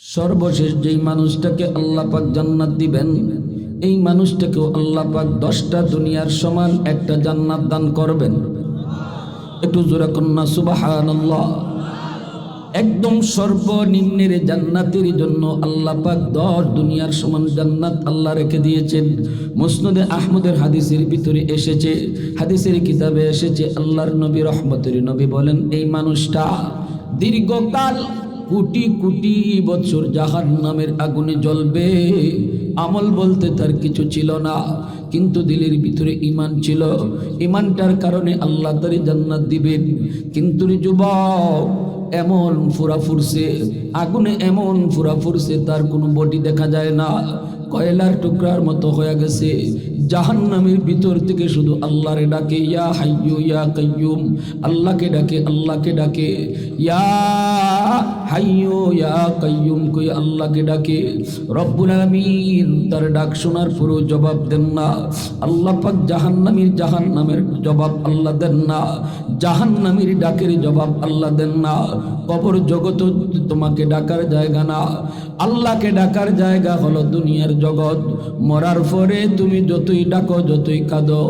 সর্বশেষ যেই মানুষটাকে আল্লাহ পাক জান্নাত দিবেন, এই মানুষটাকেও আল্লাহ পাক দশটা দুনিয়ার সমান একটা জান্নাত দান করবেন। একটু জোরে কন্যা সুবাহান একদম সর্বনিম্নের জান্নাতের জন্য আল্লাহ পাক দশ দুনিয়ার সমান জান্নাত আল্লাহ রেখে দিয়েছেন। মুসনদে আহমদের হাদিসের ভিতরে এসেছে, হাদিসের কিতাবে এসেছে, আল্লাহর নবী রহমতের নবী বলেন, এই মানুষটা দীর্ঘকাল কোটি কোটি বছর জাহান নামের আগুনে জ্বলবে। আমল বলতে তার কিছু ছিল না, কিন্তু দিলের ভিতরে ইমান ছিল। ইমানটার কারণে আল্লাহ তারি জান্নাত দিবেন। কিন্তু যুবক, এমন ফুরা ফুরছে, আগুনে এমন ফুরা ফুরছে, তার কোনো বডি দেখা যায় না। কয়লার টুকরার মতো হয়ে গেছে। জাহান্নামের ভিতর থেকে শুধু আল্লাহরে ডাকে, ইয়া হাইয়ু ইয়া কাইয়ুম আল্লাহকে ডাকে আল্লাহকে ডাকে। ইয়া হাইয়ু ইয়া কাইয়ুম, কই আল্লাহকে ডাকে। রব্বুল আলামিন তার ডাক শোনার পুরো জবাব দেন না। আল্লাহ পাক জাহান্নামীর জাহান্নামের জবাব আল্লাহ দেন না। জাহান্নামীর ডাকের জবাব আল্লাহ দেন না। কবর জগৎ তোমাকে ডাকার জায়গা না। আল্লাহকে ডাকার জায়গা হলো দুনিয়ার জগৎ। মরার পরে তুমি যতই ডাকো, যতই কাঁদো।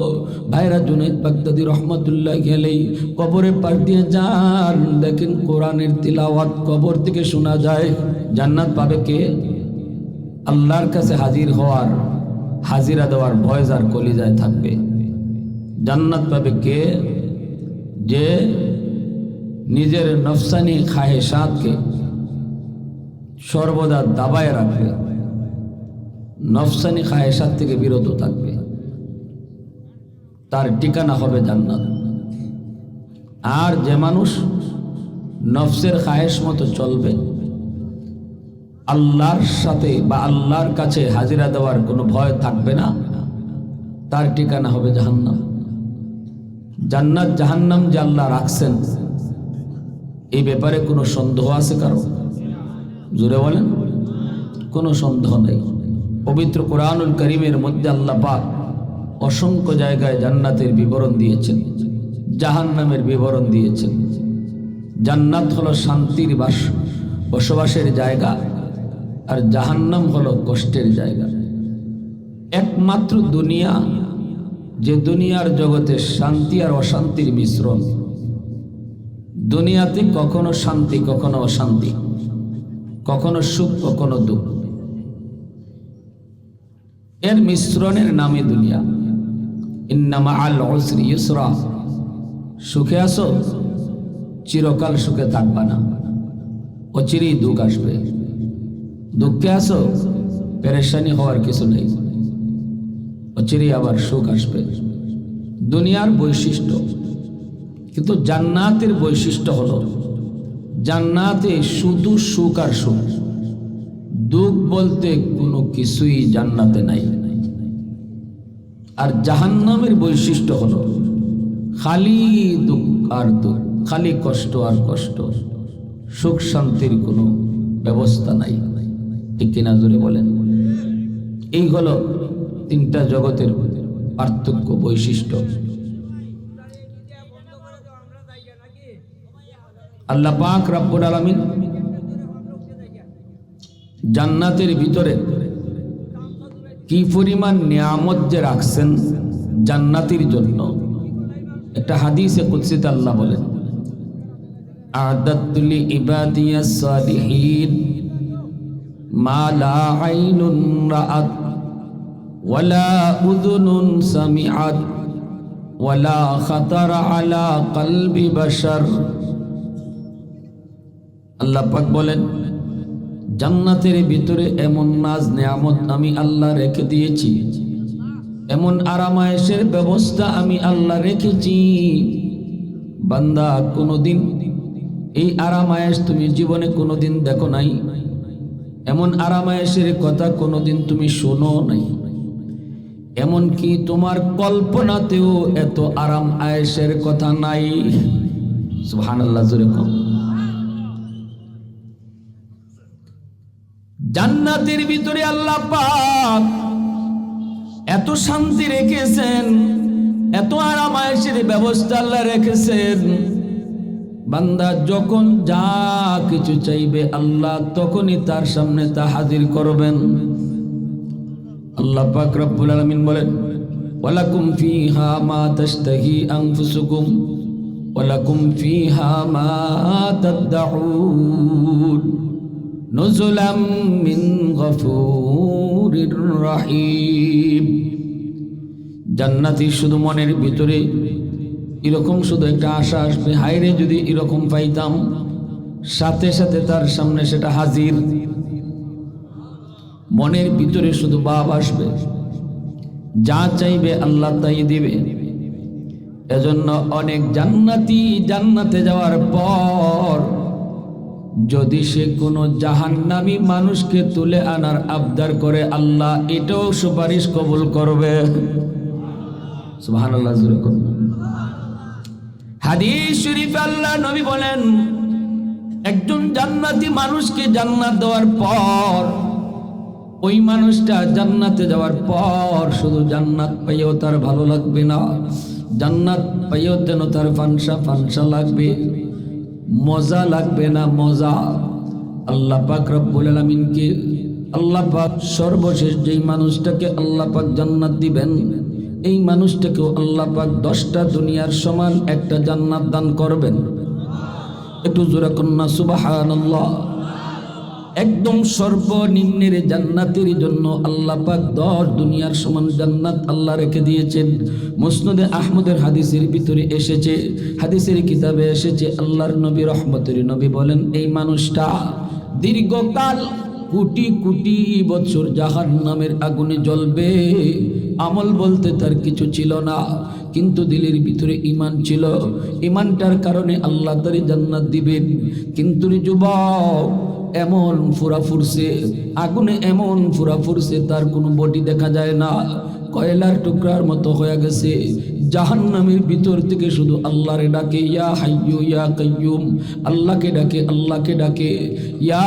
ভাইরা জুনাইদ বাগদাদি রহমতুল্লাহ গেলেই কবরে পার দিয়ে যান। দেখেন কোরআনের তিলাওয়াত কবর থেকে শোনা যায়, জান্নাত পাবে কে? আল্লাহর কাছে হাজির হওয়ার, হাজিরা দেওয়ার ভয় যার কলিজায় থাকবে। জান্নাত পাবে কে? যে নিজের নফসানি খাহে সাতকে সর্বদা দাবায় রাখবে। নফসানি খায়েসাত থেকে বিরত থাকবে। তার ঠিকানা হবে জান্নাত। আর যে মানুষ নফসের খায়েশ মতো চলবে। আল্লাহর সাথে বা আল্লাহর কাছে হাজিরা দেওয়ার কোনো ভয় থাকবে না। তার ঠিকানা হবে জাহান্নাম। জান্নাত জাহান্নাম যে আল্লাহ রাখছেন এই ব্যাপারে কোনো সন্দেহ আছে কারও? জুড়ে বলেন, কোনো সন্দেহ নেই। পবিত্র কোরআনুল করিমের মধ্যে আল্লাহ পাক অসংখ্য জায়গায় জান্নাতের বিবরণ দিয়েছেন, জাহান্নামের বিবরণ দিয়েছেন। জান্নাত হলো শান্তির বাস, বসবাসের জায়গা, আর জাহান্নাম হলো কষ্টের জায়গা। একমাত্র দুনিয়া, যে দুনিয়ার জগতে শান্তি আর অশান্তির মিশ্রণ। দুনিয়াতে কখনো শান্তি, কখনো অশান্তি, কখনো সুখ, কখনো দুঃখ। এর মিশ্রণের নামে দুনিয়া। ইন্নামা আল ইউসরা। সুখে আসো চিরকাল সুখে থাকবা না। অচিরেই দুঃখ আসবে। দুঃখে আসো পেরেশানি হওয়ার কিছু নেই। অচিরেই আবার সুখ আসবে। দুনিয়ার বৈশিষ্ট্য। কিন্তু জান্নাতের বৈশিষ্ট্য হলো, জান্নাতে শুধু সুখ আর সুখ। দুঃখ বলতে কোনো কিছুই জান্নাতে নাই। আর জাহান্নামের বৈশিষ্ট্য হলো, খালি দুঃখ আর দুঃখ। খালি কষ্ট আর কষ্ট। সুখ শান্তির কোনো ব্যবস্থা নাই। ঠিক কিনা বলেন? এই হলো তিনটা জগতের পার্থক্য বৈশিষ্ট্য। আল্লাহ পাক রাব্বুল আলামিন জান্নাতের ভিতরে কি পরিমাণ নিয়ামত যে রাখছেন জান্নাতির জন্য, একটা হাদিসে কুদসিতে আল্লাহ বলেন আদাতুলি ইবাদিয়াস সালিহিন। মা লা আইনুন রাআত ওয়ালা উযুনুন সামিআত ওয়ালা খাতারা আলা কলবি বাশার। আল্লাহ পাক বলেন, জান্নাতের ভিতরে এমন নাজ নেয়ামত আমি আল্লাহ রেখে দিয়েছি। এমন আরামায়েশের ব্যবস্থা আমি আল্লাহ রেখেছি। বান্দা কোনোদিন এই আরামায়েশ তুমি জীবনে কোনোদিন দেখো নাই। এমন আরামায়েশের কথা কোনোদিন তুমি শোনো নাই। এমনকি তোমার কল্পনাতেও এত আরাম আয়েশের কথা নাই। সুহান আল্লাহ জুড়ে কম জান্নাতের ভিতরে আল্লাহ পাক এত শান্তি রেখেছেন, এত আরামায়েশের ব্যবস্থা আল্লাহ রেখেছেন। বান্দা যখন যা কিছু চাইবে আল্লাহ তখনই তার সামনে তা হাজির করবেন। আল্লাহ পাক রব্বুল আলামিন বলেন, ওয়ালাকুম ফিহা মা তাশতাহি আনফুসুকুম, ওয়ালাকুম ফিহা মা তাদউন নুজুলাম মিন গফুরির রহিম। জান্নাতি শুধু মনের ভিতরে এরকম শুধু একটা আশা আসবে। হাইরে যদি এরকম পাইতাম, সাথে সাথে তার সামনে সেটা হাজির। মনের ভিতরে শুধু বাপ আসবে। যা চাইবে আল্লাহ তাই দিবে। এজন্য অনেক জান্নাতি জান্নাতে যাওয়ার পর, যদি সে কোনো জাহান্নামী মানুষকে তুলে আনার আবদার করে, আল্লাহ এটাও সুপারিশ কবুল করবে। জোরে করুন। হাদিস শরীফ আল্লাহ নবী বলেন, একজন জান্নাতি মানুষকে জান্নাত দেওয়ার পর, ওই মানুষটা জান্নাতে যাওয়ার পর শুধু জান্নাত পাইও তার ভালো লাগবে না। জান্নাত পাইও যেন তার ফানসা ফানসা লাগবে। মজা লাগবে না মজা। আল্লাহ পাক রব্বুল আলামিনকে আল্লাহ পাক সর্বশেষ যেই মানুষটাকে আল্লাহ পাক জান্নাত দিবেন এই মানুষটাকেও আল্লাহ পাক দশটা দুনিয়ার সমান একটা জান্নাত দান করবেন। একটু জোরে কন্যা, সুবাহানাল্লাহ। একদম সর্বনিম্নের জান্নাতের জন্য আল্লাহ পাক দশ দুনিয়ার সমান জান্নাত আল্লাহ রেখে দিয়েছেন। মুসনদে আহমদের হাদিসের ভিতরে এসেছে, হাদিসের কিতাবে এসেছে, আল্লাহর নবী রহমতের নবী বলেন, এই মানুষটা দীর্ঘকাল কোটি কোটি বছর জাহান নামের আগুনে জ্বলবে। আমল বলতে তার কিছু ছিল না, কিন্তু দিলের ভিতরে ইমান ছিল। ইমানটার কারণে আল্লাহ তারে জান্নাত দিবেন। কিন্তু যুবক, এমন ফুরা ফুরছে আগুনে এমন ফুরা ফুরছে তার কোনো বডি দেখা যায় না। কয়লার টুকরার মতো হয়ে গেছে। জাহান্নামের ভিতর থেকে শুধু আল্লাহরে ডাকে, ইয়া হাইয়ু ইয়া কাইয়ুম আল্লাহকে ডাকে আল্লাহকে ডাকে। ইয়া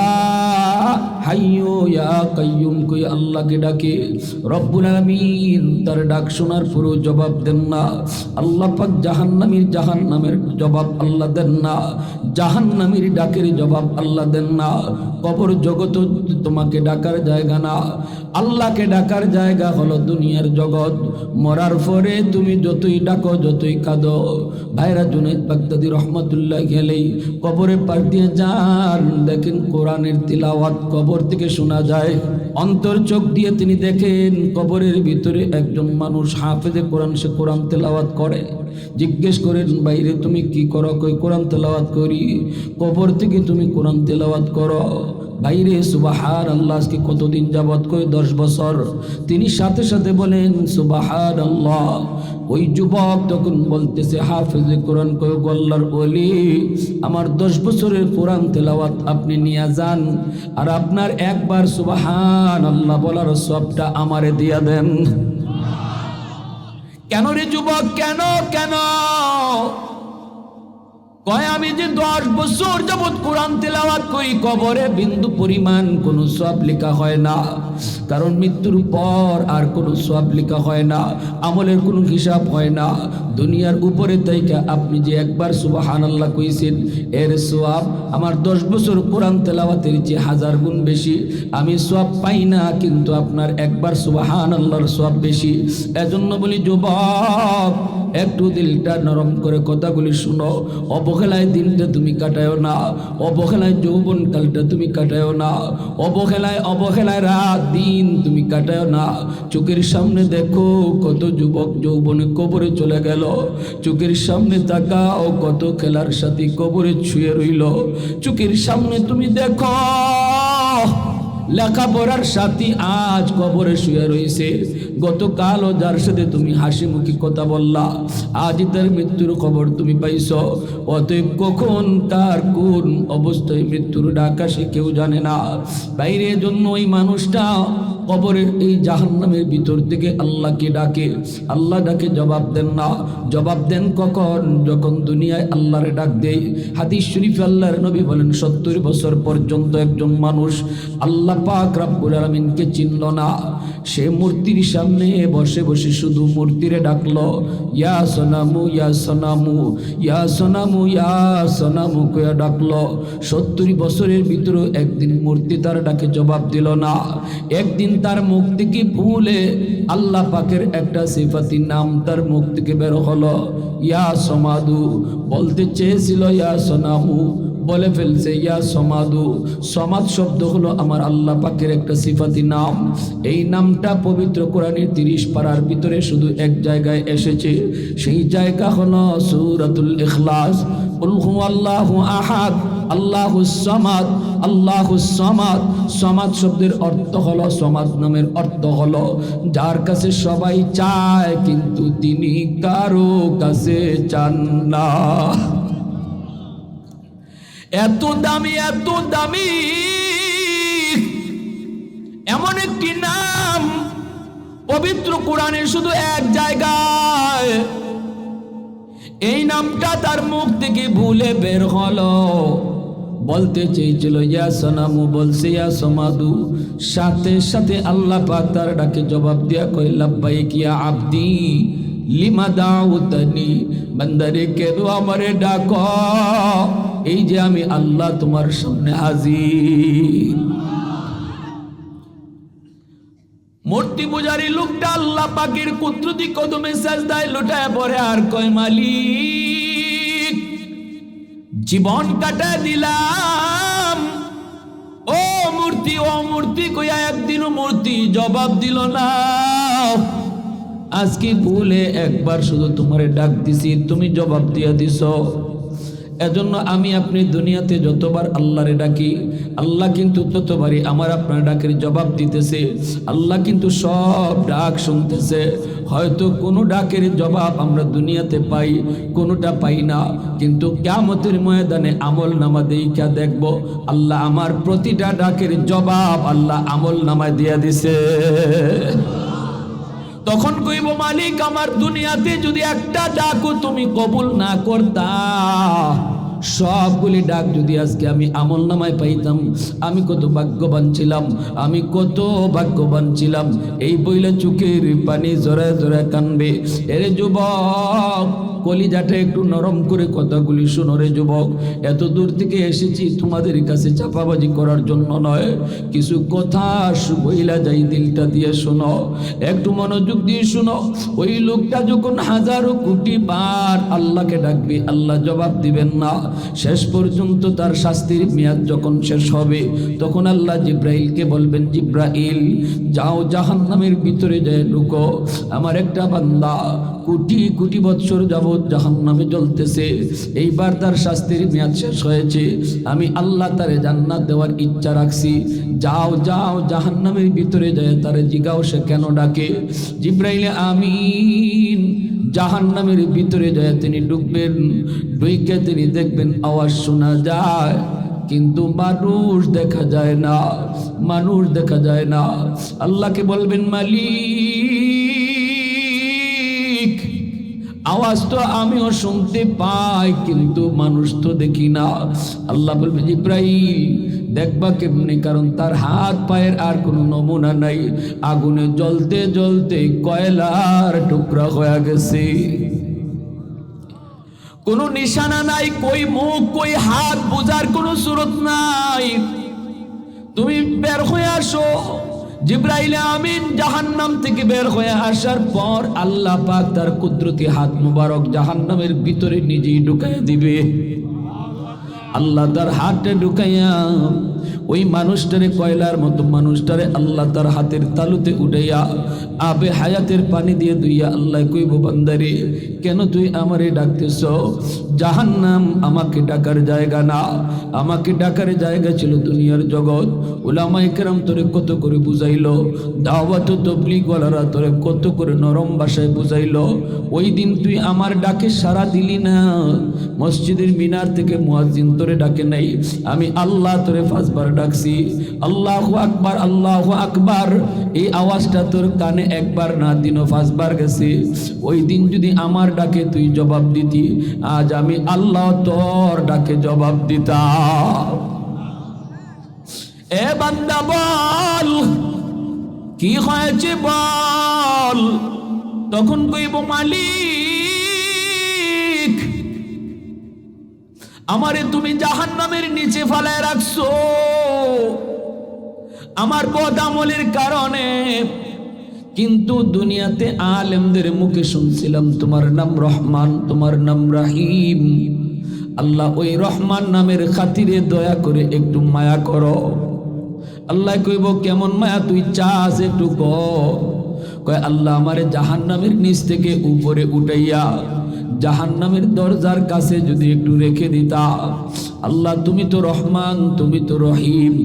হাইয়ু ইয়া কাইয়ুম কই আল্লাহকে ডাকে। রব্বুল আলামিন, তার ডাক শোনার পুরো জবাব দেন না। আল্লাহ পাক জাহান্নামীর জাহান্নামের জবাব আল্লাহ দেন না। জাহান্নামীর ডাকের জবাব আল্লাহ দেন না। কবর জগৎ তোমাকে ডাকার জায়গা না। আল্লাহকে ডাকার জায়গা হলো দুনিয়ার জগৎ। মরার পরে তুমি যতই ডাকো, যতই কাঁদো, ভাইরা জুনাইদ বাগদাদি রহমতুল্লাহ গেলেই কবরে পার দিয়ে যান। দেখেন কোরআনের তিলাওয়াত কবর থেকে শোনা যায়। অন্তর চোখ দিয়ে তিনি দেখেন কবরের ভিতরে একজন মানুষ হাফেজে কোরআন, সে কোরআন তেলাওয়াত করে। জিজ্ঞেস করেন বাইরে তুমি কি করো? কই কোরআন তেলাওয়াত করি? কবর থেকে তুমি কোরআন তেলাওয়াত করো? বাইরে সুবাহার আল্লাহ আজকে কতদিন যাবৎ কই? দশ বছর। তিনি সাথে সাথে বলেন সুবাহার আল্লাহ ওই যুবক তখন বলতেছে, হাফেজে কোরআন কই গল্লার বলি আমার দশ বছরের কোরআন তেলাওয়াত আপনি নিয়ে যান আর আপনার একবার সুবাহান আল্লাহ বলার সবটা আমারে দিয়া দেন। কেন রে যুবক? কেন? কেন? কয়, আমি যে দশ বছর যাবৎ কোরআন তেলাওয়াত করি, কবরে বিন্দু পরিমাণ কোনো সব লেখা হয় না। কারণ মৃত্যুর পর আর কোনো সব লেখা হয় না, আমলের কোনো হিসাব হয় না। দুনিয়ার উপরে তাইকা আপনি যে একবার সুবাহান আল্লাহ কইছেন, এর সোয়াব আমার দশ বছর কোরআন তেলাওয়াতের যে হাজার গুণ বেশি। আমি সব পাই না, কিন্তু আপনার একবার সুবাহান আল্লাহর সব বেশি। এজন্য বলি, যুবক একটু দিলটা নরম করে কথাগুলি শুনো। অবহেলায় দিনটা তুমি কাটায়ও না। অবহেলায় যৌবন কালটা তুমি কাটায়ও না। অবহেলায় অবহেলায় রাত, দিন তুমি কাটায়ও না। চোখের সামনে দেখো কত যুবক যৌবনে কবরে চলে গেল। চোখের সামনে তাকাও কত খেলার সাথে কবরে ছুঁয়ে রইল। চোখের সামনে তুমি দেখো লেখাপড়ার সাথী আজ কবরে শুয়ে রয়েছে। গতকালও যার সাথে তুমি হাসি মুখি কথা বললা, আজ তার মৃত্যুর খবর তুমি পাইছ। অতএব কখন, তার কোন অবস্থায় মৃত্যুর ডাকা সে কেউ জানে না। বাইরে জন্য ওই মানুষটা কবরের এই জাহান্নামের ভিতর থেকে আল্লাহকে ডাকে। আল্লাহ ডাকে, জবাব দেন না। জবাব দেন কখন? যখন দুনিয়ায় আল্লাহরে ডাক দেয়। হাদিস শরীফ আল্লাহর নবী বলেন, সত্তর বছর পর্যন্ত একজন মানুষ আল্লাহ পাক রাব্বুল আলামিনকে চিনল না। সে মূর্তির সামনে বসে বসে শুধু মূর্তিরে ডাকলো। ইয়া সোনামু ইয়া সোনামু ইয়া সোনামু ইয়া সোনামু কয়া ডাকলো। সত্তর বছরের ভিতরে একদিন মূর্তি তার ডাকে জবাব দিল না। একদিন তার মুখ থেকে ভুলে আল্লাহ পাকের একটা সিফাতি নাম তার মুখ থেকে বের হলো। ইয়া সমাদু, বলতে চেয়েছিল, ইয়া সোনামু বলে ফেলছে, ইয়া সমাদু। সমাদ শব্দ হলো আমার আল্লাহ পাকের একটা সিফাতি নাম। এই নামটা পবিত্র কোরআনের তিরিশ পাড়ার ভিতরে শুধু এক জায়গায় এসেছে। সেই জায়গা হলো সুরাতুল ইখলাস। শব্দের অর্থ হলো নামের অর্থ হলো, যার কাছে সবাই চায়, কিন্তু তিনি কারও কাছে চান না। এত দামি এত দামি। এমন একটি নাম পবিত্র কোরআনের শুধু এক জায়গায়। এই নামটা তার মুখ থেকে ভুলে বের হলো। বলতে চেয়েছিল, ইয়া সোনামু, বলছে, ইয়া সমাদু। সাথে সাথে আল্লাহ পাক তার ডাকে জবাব দিয়া কই লাব্বাই কিয়া আব্দি, লিমা দাউতানি বান্দারে, কেন আমারে ডাক? এই যে আমি আল্লাহ তোমার সামনে হাজির। মূর্তি পূজারী লোকটা আল্লাহ পাকের কুদরতি কদমে সাজদায় লুটায় পড়ে আর কয়, মালিক, জীবন কাটা দিলাম। ও মূর্তি ও মূর্তি, কইয়া একদিনও মূর্তি জবাব দিল না। আজকে ভুলে একবার শুধু তোমারে ডাক দিছি, তুমি জবাব দিয়া দিছ। এজন্য আমি আপনি দুনিয়াতে যতবার আল্লাহরে ডাকি, আল্লাহ কিন্তু ততবারই আমার আপনার ডাকের জবাব দিতেছে। আল্লাহ কিন্তু সব ডাক শুনতেছে। হয়তো কোনো ডাকের জবাব আমরা দুনিয়াতে পাই, কোনোটা পাই না। কিন্তু কেমতের ময়দানে আমল নামা দেইকা দেখব, আল্লাহ আমার প্রতিটা ডাকের জবাব আল্লাহ আমল নামা দিয়া দিছে। তখন কইব, মালিক, আমার দুনিয়াতে যদি একটা ডাকও তুমি কবুল না করতা, সবগুলি ডাক যদি আজকে আমি আমল নামায় পাইতাম, আমি কত ভাগ্যবান ছিলাম, আমি কত ভাগ্যবান ছিলাম। এই বইলে চোখের পানি জোরে জোরে কানবে। এরে যুবক কলিজাটা একটু নরম করে কথাগুলি শোনো রে যুবক। এত দূর থেকে এসেছি তোমাদের কাছে চাপাবাজি করার জন্য নয়। কিছু কথা বইলা যাই দিলটা দিয়ে শোনো। একটু মনোযোগ দিয়ে শোনো। ওই লোকটা যখন হাজারো কোটি বার আল্লাহকে ডাকবে, আল্লাহ জবাব দিবেন না। শেষ পর্যন্ত তার শাস্তির মেয়াদ যখন শেষ হবে, তখন আল্লাহ জিব্রাইলকে বলবেন, জিব্রাইল, যাও জাহান্নামের ভিতরে যায় ঢুকো। আমার একটা বান্দা কোটি কোটি বৎসর যাবৎ জাহান নামে জ্বলতেছে। এইবার তার শাস্তির মেয়াদ শেষ হয়েছে। আমি আল্লাহ তারে জান্নাত দেওয়ার ইচ্ছা রাখছি। যাও যাও জাহান নামের ভিতরে যায় তারে জিগাও, সে কেন ডাকে? জিব্রাইলে আমিন। জাহান নামের ভিতরে যায় তিনি ডুববেন। ডুইকে তিনি দেখবেন আওয়াজ শোনা যায়। কিন্তু মানুষ দেখা যায় না। মানুষ দেখা যায় না। আল্লাহকে বলবেন মালিক আওয়াজ তো আমিও শুনতে পাই, কিন্তু মানুষ তো দেখি না। আল্লাহ বলবে, ইব্রাহিম, দেখবা কেমনি? কারণ তার হাত পায়ের আর কোনো নমুনা নাই। আগুনে জ্বলতে জ্বলতে কয়লার টুকরা হয়ে গেছে। কোনো নিশানা নাই, কই মুখ, কই হাত, বোঝার কোনো সুরত নাই। তুমি বের হয়ে আসো। জিব্রাইলে আমিন জাহান্নাম থেকে বের হয়ে আসার পর আল্লাহ পাক তার কুদরতি হাত মুবারক জাহান্নামের ভিতরে নিজেই ঢুকাইয়া দিবে। আল্লাহ তার হাতে ঢুকাইয়া ওই মানুষটারে কয়লার মতো, মানুষটারে আল্লাহ তার হাতের তালুতে উঠাইয়া আবে হায়াতের পানি দিয়ে দুইয়া আল্লাহ কইব, বান্দারে, কেন তুই আমারে ডাকতেছ? জাহান্নাম আমাকে ডাকার জায়গা না। আমাকে ডাকার জায়গা ছিল দুনিয়ার জগৎ। ওলামাই কেরাম তোরে কত করে বুঝাইল? দাওয়াত তবলিগওয়ালারা তোরে কত করে নরম ভাষায় বুঝাইল? ওই দিন তুই আমার ডাকে সারা দিলি না। মসজিদের মিনার থেকে মুয়াজ্জিন তোরে ডাকে নাই। আমি আল্লাহ তোরে পাঁচবার ডাকছি, আল্লাহ আকবার আল্লাহ আকবার। এই আওয়াজটা তোর কানে একবার না, দিনও পাঁচবার গেছে। ওই দিন যদি আমার ডাকে তুই জবাব দিতি, আজ আমি আল্লাহ তোর ডাকে জবাব দিতাম। এ বান্দা বল, কি হয়েছে বল? তখন কইব মালিক আমারে তুমি জাহান্নামের নিচে ফালায় রাখছো। আমার পদ আমলের কারণে। কিন্তু দুনিয়াতে আলেমদের মুখে শুনছিলাম, তোমার নাম রহমান, তোমার নাম রাহিম। আল্লাহ ওই রহমান নামের খাতিরে দয়া করে একটু মায়া করো। আল্লাহ কইব, কেমন মায়া তুই চাস একটু কয়, আল্লাহ আমারে জাহান নামের নিচ থেকে উপরে উঠাইয়া জাহান নামের দরজার কাছে যদি একটু রেখে দিতা, আল্লাহ তুমি তো রহমান, তুমি তো রহিম।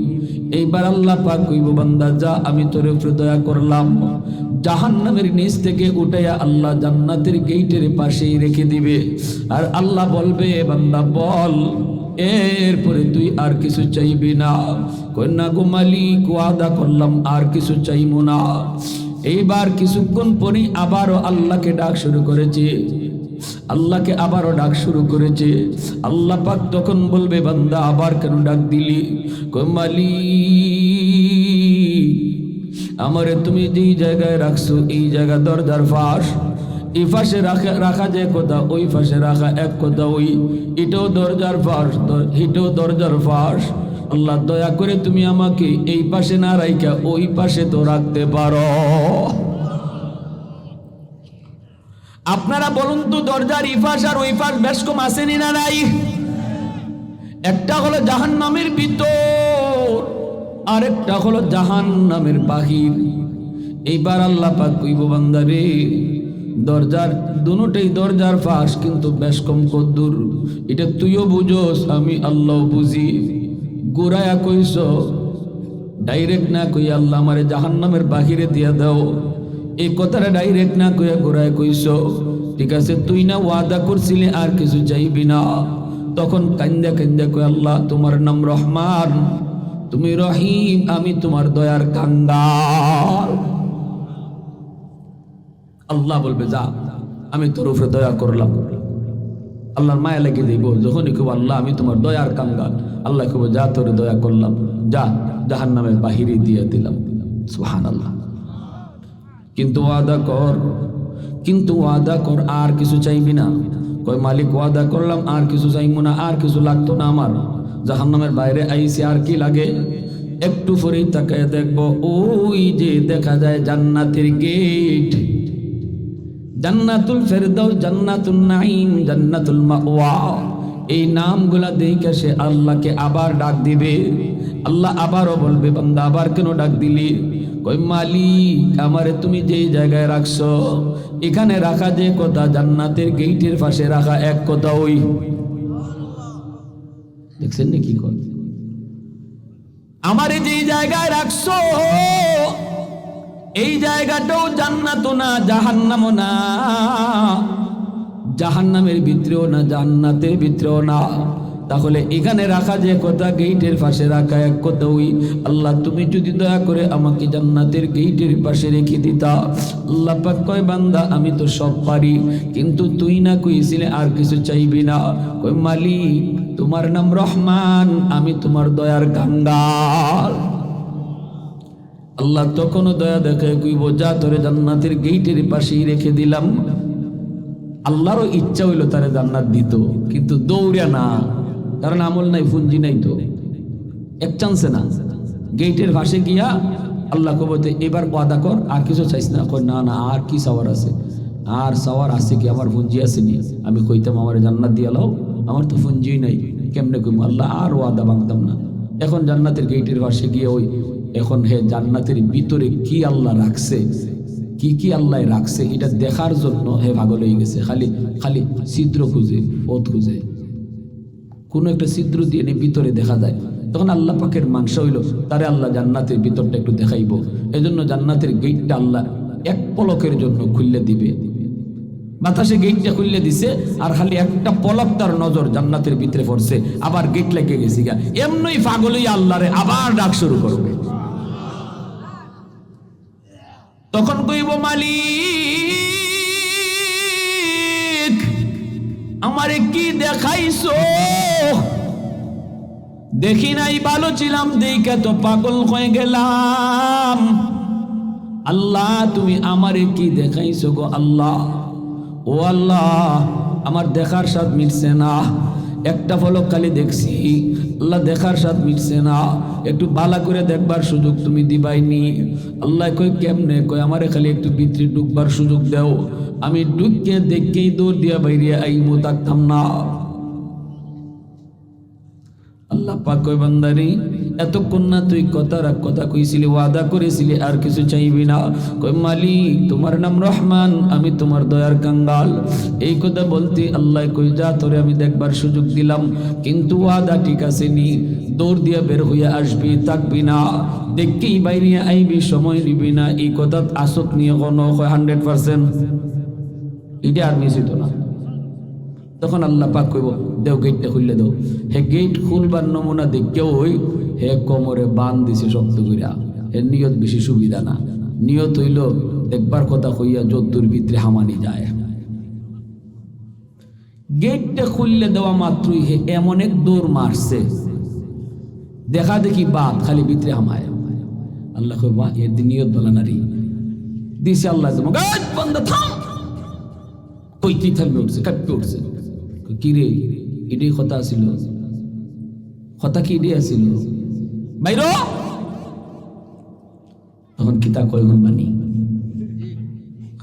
এইবার আল্লাহ পাক কইব, বান্দা, যা, আমি তোর উপরে দয়া করলাম। জাহান নামের নিচ থেকে উঠাইয়া আল্লাহ জান্নাতের গেইটের পাশেই রেখে দিবে। আর আল্লাহ বলবে, বান্দা, বল, এরপরে তুই আর কিছু চাইবি না। কন্যা গো মালিক, ওয়াদা করলাম, আর কিছু চাইব না। এইবার কিছুক্ষণ পরই আবারও আল্লাহকে ডাক শুরু করেছে। আল্লাহকে আবারও ডাক শুরু করেছে। আল্লাহ পাক তখন বলবে, বান্দা, আবার কেন ডাক দিলি? কই মালিক আমারে তুমি যেই জায়গায় রাখছো, এই জায়গা দরজার ফাঁস। এই পাশে রাখা রাখা যায় কথা, ওই পাশে রাখা এক কথা ওই। এটাও দরজার ফাঁস, এটাও দরজার ফাঁস। আল্লাহ, দয়া করে তুমি আমাকে এই পাশে না রাইকা ওই পাশে তো রাখতে পারো। আপনারা বলুন তো দরজার ইফাস আর ওই পাশ বেশ কম আসেনি না নাই? একটা হলো জাহান নামের ভিতর, আরেকটা হলো জাহান নামের বাহির। এইবার আল্লাহ পাক কইব বান্দারে, দরজার দুটাই দরজার ফাঁস, কিন্তু বেশ কম কদ্দুর। এটা তুইও বুঝোস, আমি আল্লাহ বুঝি। গোড়ায়া কইস, ডাইরেক্ট না কই আল্লাহ আমারে জাহান নামের বাহিরে দিয়া দাও। এই কথাটা ডাইরেক্ট না কইয়া গোড়ায় কইস ঠিক আছে, তুই না ওয়াদা করছিলি আর কিছু চাইবি না। তখন কান্দা কান্দা কই আল্লাহ, তোমার নাম রহমান, তুমি রহিম, আমি তোমার দয়ার কাঙ্গাল আল্লাহ বলবে, যা, আমি তোর উপরে দয়া করলাম। আল্লাহর মায়া লেগে দিব, যখনই কেউ আল্লাহ, আমি তোমার দয়ার কাঙ্গাল আল্লাহ কেবল যা, তোর দয়া করলাম। যা জাহান নামের বাহিরে দিয়ে দিলাম। সুহান আল্লাহ কিন্তু ওয়াদা কর, কিন্তু ওয়াদা কর, আর কিছু চাইবি না। কই মালিক, ওয়াদা করলাম, আর কিছু চাইব না, আর কিছু লাগতো না আমার। জাহান্নামের বাইরে আইসি, আর কি লাগে? একটু পরেই তাকায় দেখব, ওই যে দেখা যায় জান্নাতের গেট। জান্নাতুল ফেরদাউস জান্নাতুল নাইম জান্নাতুল মাওয়া। এই নামগুলা দেখে সে আল্লাহকে আবার ডাক দিবে। আল্লাহ আবারও বলবে, বান্দা, আবার কেন ডাক দিলি? কই, মালিক, আমারে তুমি যেই জায়গায় রাখছো, এখানে রাখা যে কথা, জান্নাতের গেইটের পাশে রাখা এক কথা ওই। দেখছেন না কি কর আমারে যেই জায়গায় রাখছো, এই জায়গাটাও জান্নাত না, জাহান্নামও না। জাহান্নামের ভিতরেও না, জান্নাতের ভিতরেও না। তাহলে এখানে রাখা যে কথা, গেইটের পাশে রাখা এক কথা, ওই আল্লাহ তুমি যদি দয়া করে আমাকে জান্নাতের গেইটের পাশে রেখে দিতা। আল্লাহ পাক কয়, বান্দা, আমি তো সব পারি, কিন্তু তুই না কইছিলে আর কিছু চাইবি না। কই মালিক, তোমার নাম রহমান, আমি তোমার দয়ার কাঙ্গাল। আল্লাহ তখনও দয়া দেখে কইব, যা তোরে জান্নাতের গেইটের পাশেই রেখে দিলাম। আল্লাহরও ইচ্ছা হইল তারে জান্নাত দিত, কিন্তু দৌড়া না। কারণ আমল নাই, ফুঞ্জি নাই তো। এক চান্সে না। গেইটের পাশে গিয়া আল্লাহ কবতে এবার ওয়াদা কর, আর কিছু চাইস না। কই, না না, আর কি সাওয়ার আছে? আর সাওয়ার আছে কি? আমার ফুঞ্জি আছে নি? আমি কইতাম, আমার জান্নাত দিয়া লাও। আমার তো ফুঞ্জি নাই। কেমনে কইম? আল্লাহ আর ওয়াদা ভাঙতাম না। এখন জান্নাতের গেইটের পাশে গিয়ে ওই, এখন হে জান্নাতের ভিতরে কি আল্লাহ রাখছে? কি কি আল্লাহ রাখছে? এটা দেখার জন্য হে পাগল হয়ে গেছে। খালি খালি ছিদ্র খুঁজে, পথ খুঁজে। কোনো একটা ছিদ্র দিয়ে নে ভিতরে দেখা যায়। তখন আল্লাহ পাকের মাংস হইল, তারে আল্লাহ জান্নাতের ভিতরটা একটু দেখাইব। এজন্য জান্নাতের গেটটা আল্লাহ এক পলকের জন্য খুললে দিবে। বাতাসে গেটটা খুললে দিছে, আর খালি একটা পলক তার নজর জান্নাতের ভিতরে পড়ছে। আবার গেট লেগে গেছি গা। এমনই পাগলই আল্লাহরে আবার ডাক শুরু করবে। তখন কইব, মালিক! আমারে কি দেখাইছো? দেখি নাই, ভালো ছিলাম, দেখে তো পাগল হয়ে গেলাম। আল্লাহ, তুমি আমারে কি দেখাইছো গো আল্লাহ? ও আল্লাহ, আমার দেখার স্বাদ মিলছে না। একটা ফলক খালি দেখছি, আল্লাহ দেখার স্বাদ মিটছে না। একটু বালা করে দেখবার সুযোগ তুমি দিবাইনি। আল্লাহ কই কেমনে? কই আমারে খালি একটু ভিতরে ঢুকবার সুযোগ দেও। আমি ঢুককে দেখকেই দৌড় দিয়া বাইরে আইমো, থাকতাম না। আল্লাহ পাক কই বান্দারি এতক্ষণ না তুই কথা রাখ কথা কইছিলি, ওয়াদা করেছিলি, আর কিছু চাইবি না। কই মালিক, তোমার নাম রহমান, আমি তোমার দয়ার কাঙ্গাল। এই কথা বলতে আল্লাহ কই, যা তোরে আমি দেখবার সুযোগ দিলাম, কিন্তু ওয়াদা ঠিক আছে নি। দৌড় দিয়া বের হইয়া আসবি, থাকবি না। দেখকেই বাইরে আইবি, সময় নিবি না। এই কথা আসক নিয়ে কোনো হান্ড্রেড পার্সেন্ট এটা আর মিশিত না। তখন আল্লাহ পাক কইব, দেও গেটটা খুললে দেও। হে গেট খুলবার নমুনা দেখেও ওই হে কোমরে বান দিছে শক্ত কইরা, হে নিয়ত বেশি সুবিধা না। নিয়ত হইল দেখবার কথা কইয়া যদ্দুর ভিতরে হামানি যায়। গেটটা খুললে দেওয়া মাত্রই হে এমন এক দৌড় মারছে। দেখা দেখি বাদ খালি ভিতরে হামায়। আল্লাহ বা এর নিয়ত বলা নারী। দিছে আল্লাহ বন্ধ, থাম! কই, কি থামবে উঠছে? কাঁপতে উঠছে। কি রে? এটাই কথা আছিল? কথা কি এটাই আছিল? বাইর। তখন কিতা গুণ বানি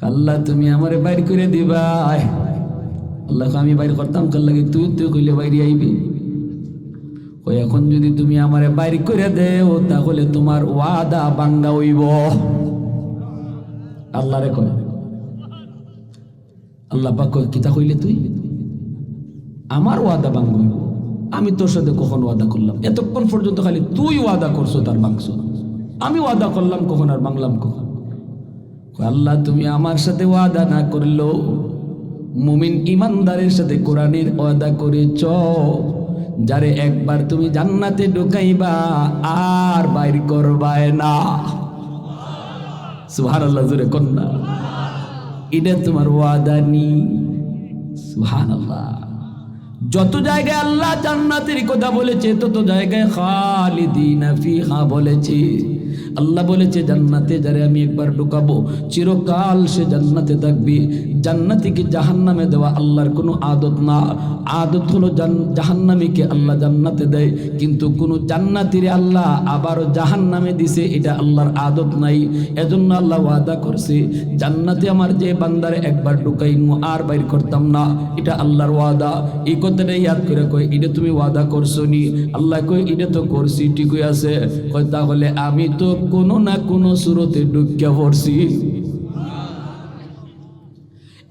আল্লাহ, তুমি আমারে বাইর করে দিবা। আল্লাহ আমি বাইর করতাম কাল তুই তুই কইলে বাইরে আইবি। কই, এখন যদি তুমি আমারে বাইর করে দেও, তাহলে তোমার ওয়াদা বাঙ্গা হইব। আল্লাহ রে কয়। আল্লাহ পাক কিতা কইলে তুই? আমার ওয়াদা ভাঙ্গ হইব। আমি তোর সাথে কখন ওয়াদা করলাম। এতক্ষণ পর্যন্ত খালি তুই ওয়াদা করছ, তার মাংস। আমি ওয়াদা করলাম, কখন আর বাংলাম কখন? আল্লাহ, তুমি আমার সাথে ওয়াদা না করল। মুমিন ইমানদারের সাথে কোরআনের ওয়াদা করেছ। যারে একবার তুমি জান্নাতে ঢুকাইবা, আর বাইর করবায় না। সুহার আল্লাহ জোরে কন্যা। এটা তোমার ওয়াদা নি। সুহান যত জায়গায় আল্লাহ জান্নাতের কথা বলেছে, তত জায়গায় খালিদিনা ফিহা বলেছে। আল্লাহ বলেছে, জান্নাতে যারে আমি একবার ঢুকাবো, চিরকাল সে জান্নাতে থাকবে। জান্নাতিকে জাহান্নামে দেওয়া আল্লাহর কোনো আদত না। আদত হলো জাহান্নামীকে আল্লাহ জান্নাতে দেয়, কিন্তু কোনো জান্নাতির আল্লাহ আবারও জাহান্নামে দিছে, এটা আল্লাহর আদত নাই। এজন্য আল্লাহ ওয়াদা করছে, জান্নাতে আমার যে বান্দারে একবার ঢুকাইমু আর বাইর করতাম না। এটা আল্লাহর ওয়াদা। এই কথাটা ইয়াদ করে কয়, এটা তুমি ওয়াদা করছ নি আল্লাহ কই এটা তো করছি, ঠিকই আছে। কয়, তাহলে আমি তো কোনো না কোনো সুরতে ঢুকিয়া পড়ছি।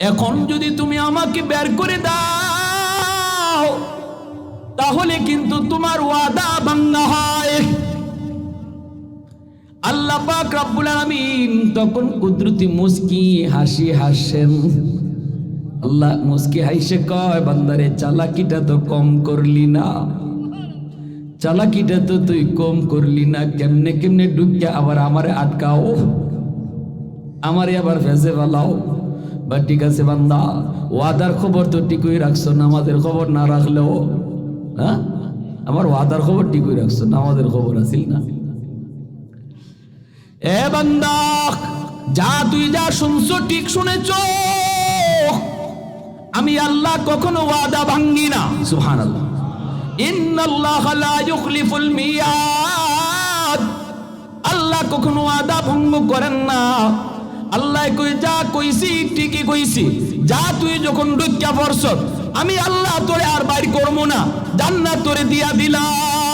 এখন যদি তুমি আমাকে বের করে দাও, তাহলে কিন্তু তোমার ওয়াদা ভাঙ্গা হয়। আল্লাহ পাক রব্বুল আলামিন তখন কুদরতি মুস্কি, হাসি হাসেন। আল্লাহ মুস্কি হাসে কয়, বান্দারে, চালাকিটা তো কম করলি না। চালাকিটা তো তুই কম করলি না, কেমনে কেমনে ঢুকিয়া আবার আমারে আটকাও, আমারে আবার ফেসে ফেলাও। বা ঠিক আছে বান্দা। ওয়াদার খবর তো ঠিকই রাখছো, নামাজের খবর না রাখলেও হ্যাঁ? আমার ওয়াদার খবর ঠিকই রাখছো, নামাজের খবর আছিল না। এ বান্দা, যা তুই যা শুনছো, ঠিক শুনেছ। আমি আল্লাহ কখনো ওয়াদা ভাঙ্গি না। সুহান আল্লাহ আল্লাহ কখনো ওয়াদা ভঙ্গ করেন না। আল্লাহ কই যা কইছি, ঠিকই কইছি। যা তুই যখন ঢুকিয়া পড়ছ আমি আল্লাহ তোরে আর বাইর করব না, জান্নাত তোরে দিয়া দিলাম।